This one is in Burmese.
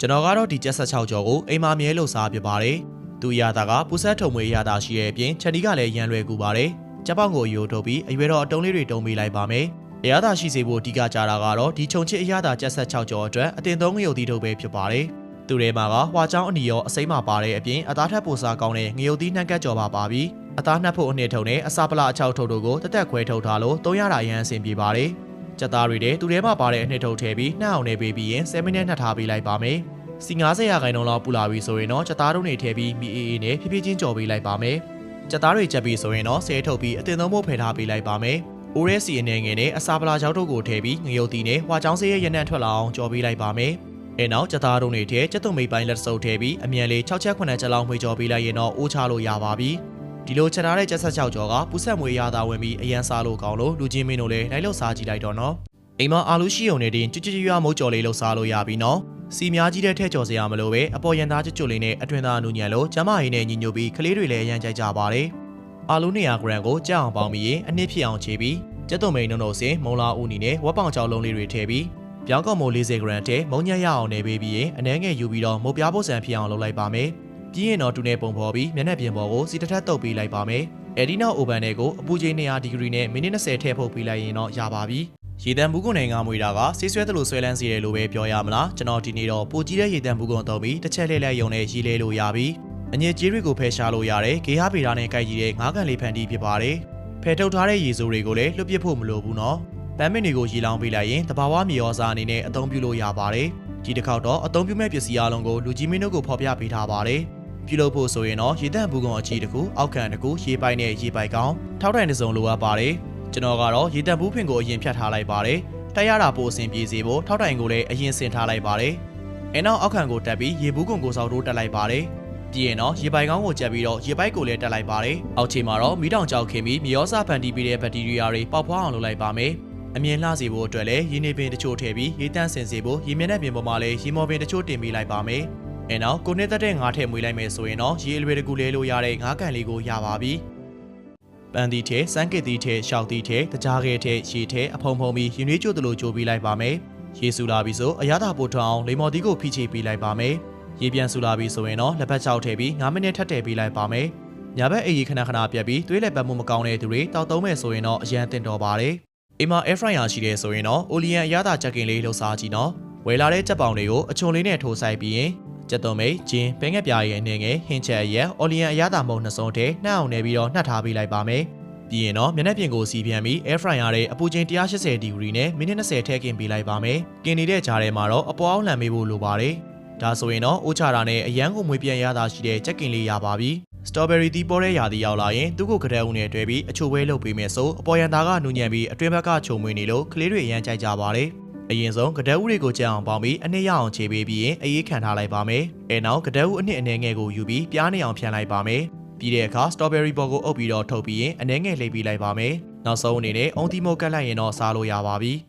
ကျွန်တော်ကတော့ဒီ76ကျော်ကိုအိမ်မှာမြဲလို့စားပြပါတယ်သူရတာကပူဆက်ထုံမွေရတာရှိရဲ့အပြင်ချက်နီးကလည်းရန်လွယ်ကူပါတယ်ကြက်ပေါင်ကိုရိုးထုတ်ပြီးအရွယ်တော်အတုံးလေးတွေတုံးပေးလိုက်ပါမယ်အရသာရှိစေဖို့အဓိကကြတာကတော့ဒီခြုံချစ်အရသာ76ကျော်အတွက်အတင်သုံးငရုတ်သီးထုတ်ပဲဖြစ်ပါတယ်သူတွေမှာကဟွာချောင်းအနီရောအစိမ်းမှာပါတဲ့အပြင်အသားထက်ပိုစားကောင်းတဲ့ငရုတ်သီးနှံကက်ကြော်ပါပါပြီးအသားနှက်ဖို့အနှစ်ထုံနဲ့အစာပလာအချောက်ထုတ်တို့ကိုတက်တက်ခွဲထုတ်ထားလို့300ရာရန်အဆင်ပြေပါတယ် ကြက်သားတွေတဲ့သူထဲမှာပါတဲ့အနှစ်ထုတ်ထည့်ပြီးနှောက်အောင်နေပေးပြီးရင်7မိနစ်နှက်ထားပေးလိုက်ပါမယ်စီ90ရာခိုင်နှုန်းလောက်ပူလာပြီဆိုရင်တော့ကြက်သားတို့တွေထည့်ပြီးမီအေးအေးနဲ့ဖြည်းဖြည်းချင်းကြော်ပေးလိုက်ပါမယ်ကြက်သားတွေချက်ပြီးဆိုရင်တော့ဆဲထုတ်ပြီးအတင်သုံးဖို့ဖယ်ထားပေးလိုက်ပါမယ်အိုရဲစီအနေငယ်နဲ့အစာပလာချောက်ထုတ်ကိုထည့်ပြီးငရုတ်တီနဲ့ဟွာချောင်းဆေးရဲ့ရနံ့ထွက်လာအောင်ကြော်ပေးလိုက်ပါမယ်အဲနောက်ကြက်သားတို့တွေထဲကျက်သွမိတ်ပိုင်းလက်စုပ်ထည့်ပြီးအမြန်လေး6ချက်9ချက်လောက်မှွေကြော်ပေးလိုက်ရင်တော့အိုးချလို့ရပါပြီ ဒီလိုချက်ထားတဲ့ကျက်ဆက်6ကျော်ကပူဆက်မွေရတာဝင်ပြီးအရန်စားလို့ကောင်းလို့လူချင်းမင်းတို့လည်းလိုက်လို့စားကြည့်လိုက်တော့နော်အိမ်မှာအာလူရှိုံနေတင်ကြွကြွရွာမုတ်ကြော်လေးလို့စားလို့ရပြီနော်စီများကြီးတဲ့ထဲကျော်စရာမလိုပဲအပေါ်ရန်သားကြွကြွလေးနဲ့အတွင်သားအနုညံလို့ကျမဟင်းနဲ့ညီညွတ်ပြီးကလေးတွေလည်းအရန်ကြိုက်ကြပါတယ်အာလူ200ဂရမ်ကိုကြောက်အောင်ပေါင်းပြီးရင်အနည်းဖြစ်အောင်ခြေပြီးကျက်သွမိန်နှုံနှုံစင်မုံလာဦးနီနဲ့ဝက်ပေါင်ချောင်းလုံးလေးတွေထည့်ပြီးပြောင်းကောက်မိုး40ဂရမ်ထဲမုံညက်ရအောင်နေပေးပြီးရင်အနှဲငယ်ယူပြီးတော့မုတ်ပြားဖို့ဆန်ဖြစ်အောင်လုပ်လိုက်ပါမယ် ပြီးရင်တော့တူနေပုံဖော်ပြီးမျက်နှာပြင်ပေါ်ကိုစီတစ်ထက်တုပ်ပေးလိုက်ပါမယ်အဲဒီနောက်အိုဗန်တွေကိုအပူချိန်200ဒီဂရီနဲ့မိနစ်20ထည့်ဖို့ပေးလိုက်ရင်တော့ရပါပြီရေတံဘူးကွန်နဲ့ငါမွေတာကဆေးဆွဲသလိုဆွဲလန်းစီတယ်လို့ပဲပြောရမလားကျွန်တော်ဒီနေ့တော့ပိုကြီးတဲ့ရေတံဘူးကွန်တော့ပြီးတစ်ချက်လဲလဲယုံနဲ့ရီလဲလို့ရပြီအညစ်ကြေးတွေကိုဖယ်ရှားလို့ရတယ်ဂေဟာဗေဒာနဲ့ကိုက်ကြီးတဲ့ငါးကန်လေးဖန်တီးဖြစ်ပါတယ်ဖယ်ထုတ်ထားတဲ့ရေစိုးတွေကိုလည်းလွတ်ပစ်ဖို့မလိုဘူးနော်ပန်းမင်တွေကိုရေလောင်းပေးလိုက်ရင်တဘာဝမြေဩဇာအနေနဲ့အသုံးပြုလို့ရပါတယ်ဒီတစ်ခေါက်တော့အသုံးပြုမဲ့ပစ္စည်းအလုံးကိုလူကြီးမင်းတို့ကိုဖော်ပြပေးထားပါတယ် ပြုလုပ်ဖို့ဆိုရင်တော့ရေတန့်ဘူးကွန်အကြီးတစ်ခုအောက်ခံတစ်ခုရေပိုက်နဲ့ရေပိုက်ကောင်ထောက်တိုင်တစ်စုံလိုအပ်ပါတယ်ကျွန်တော်ကတော့ရေတန့်ဘူးဖင်ကိုအရင်ဖြတ်ထားလိုက်ပါတယ်တိုက်ရတာပိုအဆင်ပြေစေဖို့ထောက်တိုင်ကိုလည်းအရင်ဆင်ထားလိုက်ပါတယ်အဲနောက်အောက်ခံကိုတက်ပြီးရေဘူးကွန်ကိုစောက်တိုးတက်လိုက်ပါတယ်ပြီးရင်တော့ရေပိုက်ကောင်းကိုကြက်ပြီးတော့ရေပိုက်ကိုလည်းတက်လိုက်ပါတယ်။အောက်ခြေမှာတော့မီးတောင်ကြောက်ခင်ပြီးမြေဩဇာဖန်တီးပြီးတဲ့ဘက်တီးရီးယားတွေပေါက်ဖွားအောင်လုပ်လိုက်ပါမယ်။အမြင်လှစေဖို့အတွက်လည်းရေနေပင်တချို့ထည့်ပြီးရေတန့်စင်စေဖို့ရေမျက်နှာပြင်ပေါ်မှာလည်းရေမော်ပင်တချို့တင်ပေးလိုက်ပါမယ်။ အဲနောက်ကိုနှစ်သက်တဲ့ငါးထည့်မွေးလိုက်မယ်ဆိုရင်တော့ရေအလွယ်တကူလဲလို့ရတဲ့ငါးကန်လေးကိုရပါပြီ။ပန်းတီထဲစမ်းကစ်တီထဲရှောက်တီထဲတကြားခဲထဲရေထဲအဖုံဖုံပြီးရင်နွေးကျို့တလို့ကြိုးပေးလိုက်ပါမယ်။ရေဆူလာပြီဆိုအရသာပို့ထွန်းအောင်လိမ္မော်တီကိုဖိချေပေးလိုက်ပါမယ်။ရေပြန်ဆူလာပြီဆိုရင်တော့လက်ဖက်ချောက်ထည့်ပြီး9မိနစ်ထပ်ထည့်ပေးလိုက်ပါမယ်။ညာဘက်အေးရီခဏခဏပြတ်ပြီးသွေးလက်ပတ်မှုမကောင်းတဲ့သူတွေတောက်သုံးမဲ့ဆိုရင်တော့အရန်တင်တော်ပါတယ်။အိမ်မှာ air fryer ရှိတယ်ဆိုရင်တော့အိုလီယန်အရသာချက်ကင်လေးလှုပ်ရှားကြည့်နော်။ဝယ်လာတဲ့ကြက်ပေါင်တွေကိုအချုံလေးနဲ့ထိုးဆိုင်ပြီးရင် ကြက်သွန်မိတ်ဂျင်းပဲငက်ပြားရဲ့အနေငယ်ဟင်းချက်ရက်အော်လီယန်အရသာမုံနှစ်စုံထဲနှောက်အောင်နေပြီးတော့နှက်ထားပေးလိုက်ပါမယ်။ပြီးရင်တော့မျက်နှာပြင်ကိုစီပြန်ပြီး air fryer ရဲ့အပူချိန်180ဒီဂရီနဲ့မိနစ်20ထည့်ကင်ပေးလိုက်ပါမယ်။ကင်နေတဲ့ကြားထဲမှာတော့အပေါ်အောင်လှန်ပေးဖို့လိုပါတယ်။ဒါဆိုရင်တော့အိုးချတာနဲ့အရန်ကိုမွေးပြန်ရတာရှိတဲ့ချက်ကင်လေးရပါပြီ။စတော်ဘယ်ရီတီးပေါ်တဲ့ရာသီရောက်လာရင်သူ့ကိုကတဲ့ဦးနဲ့တွဲပြီးအချိုပွဲလုပ်ပေးမယ်ဆိုအပေါ်ရန်သားကနူညံပြီးအတွင်းဘက်ကချုံမွေးနေလို့ကလေးတွေအရန်ကြိုက်ကြပါတယ်။ အရင်ဆုံးကတဲ့ဦးတွေကိုကြက်အောင်ပေါင်းပြီးအနှစ်ရအောင်ခြေပေးပြီးရင်အေးခံထားလိုက်ပါမယ်။အဲနောက်ကတဲ့ဦးအနှစ်အနှဲငယ်ကိုယူပြီးပြားနေအောင်ဖြန်းလိုက်ပါမယ်။ပြီးတဲ့အခါစတော်ဘယ်ရီပေါ်ကိုအုပ်ပြီးတော့ထုတ်ပြီးရင်အနှဲငယ်လှိပ်ပြီးလိုက်ပါမယ်။နောက်ဆုံးအနေနဲ့အုံတီမိုကတ်လိုက်ရင်တော့စားလို့ရပါပြီ။